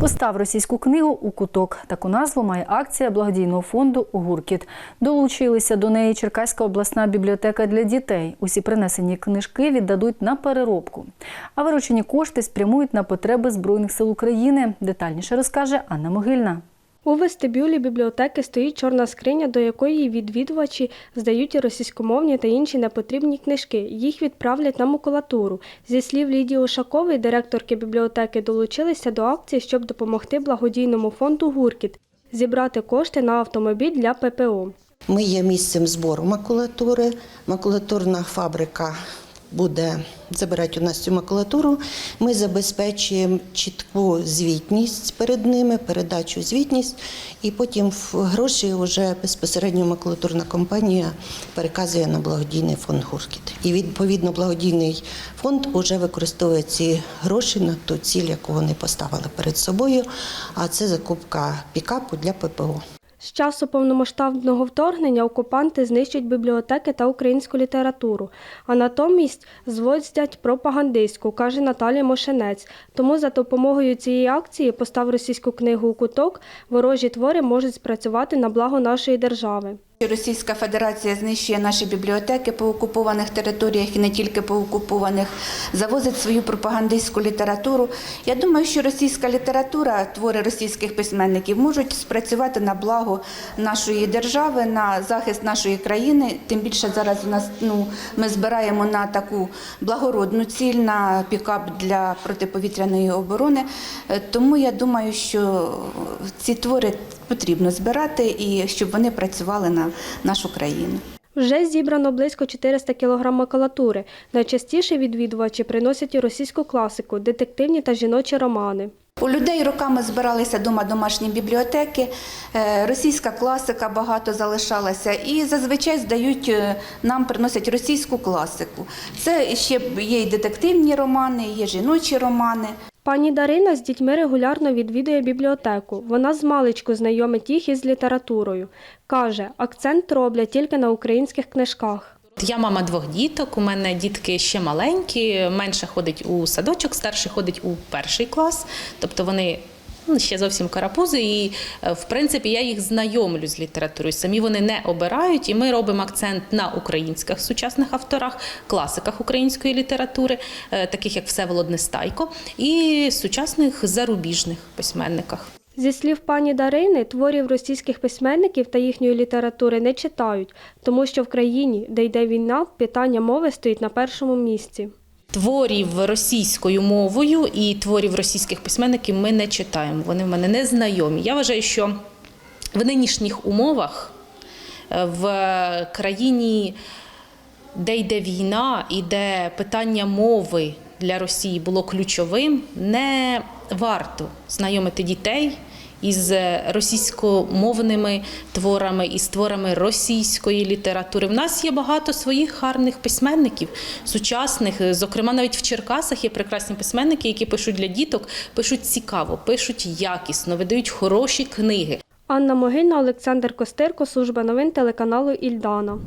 Постав російську книгу у куток. Таку назву має акція благодійного фонду Гуркіт. Долучилися до неї Черкаська обласна бібліотека для дітей. Усі принесені книжки віддадуть на переробку. А виручені кошти спрямують на потреби Збройних сил України. Детальніше розкаже Анна Могильна. У вестибюлі бібліотеки стоїть чорна скриня, до якої відвідувачі здають російськомовні та інші непотрібні книжки. Їх відправлять на макулатуру. Зі слів Лідії Ушакової, директорки бібліотеки, долучилися до акції, щоб допомогти благодійному фонду Гуркіт зібрати кошти на автомобіль для ППО. Ми є місцем збору макулатури. Макулатурна фабрика буде забирати у нас цю макулатуру. Ми забезпечуємо чітку звітність перед ними, передачу звітність, і потім гроші вже безпосередньо макулатурна компанія переказує на благодійний фонд Гуркіт. І відповідно благодійний фонд вже використовує ці гроші на ту ціль, яку вони поставили перед собою. А це закупка пікапу для ППО. З часу повномасштабного вторгнення окупанти знищують бібліотеки та українську літературу, а натомість зводять пропагандистську, каже Наталія Мошенець. Тому за допомогою цієї акції постав російську книгу у куток, ворожі твори можуть спрацювати на благо нашої держави. Російська Федерація знищує наші бібліотеки по окупованих територіях і не тільки по окупованих, завозить свою пропагандистську літературу. Я думаю, що російська література, твори російських письменників можуть спрацювати на благо нашої держави, на захист нашої країни. Тим більше зараз у нас ну ми збираємо на таку благородну ціль на пікап для протиповітряної оборони. Е, Тому я думаю, що ці твори потрібно збирати і щоб вони працювали на нашу країну. Вже зібрано близько 400 кг макулатури. Найчастіше відвідувачі приносять російську класику, детективні та жіночі романи. У людей роками збиралися дома домашні бібліотеки, е, російська класика багато залишалася, і зазвичай здають е, нам приносять російську класику. Це ще є і детективні романи, є жіночі романи. Пані Дарина з дітьми регулярно відвідує бібліотеку. Вона з маличку знайомить їх із літературою. Каже, акцент роблять тільки на українських книжках. Я мама двох діток. У мене дітки ще маленькі. Менше ходить у садочок, старший ходить у перший клас. Тобто вони ще зовсім карапузи. І е, в принципі я їх знайомлю з літературою. Самі вони не обирають, і ми робимо акцент на українських сучасних авторах, класиках української літератури, е, таких як Всеволод Нестайко, і сучасних зарубіжних письменниках. Зі слів пані Дарини, творів російських письменників та їхньої літератури не читають, тому що в країні, де йде війна, питання мови стоїть на першому місці. Творів російською мовою і творів російських письменників ми не читаємо. Вони в мене не знайомі. Я вважаю, що в нинішніх умовах е, в країні, де йде війна і де питання мови для Росії було ключовим, не варто знайомити дітей із російськомовними творами, із творами російської літератури. В нас є багато своїх гарних письменників, сучасних. Зокрема, навіть в Черкасах є прекрасні письменники, які пишуть для діток, пишуть цікаво, пишуть якісно, видають хороші книги. Анна Могильна, Олександр Костирко, служба новин телеканалу Ільдана.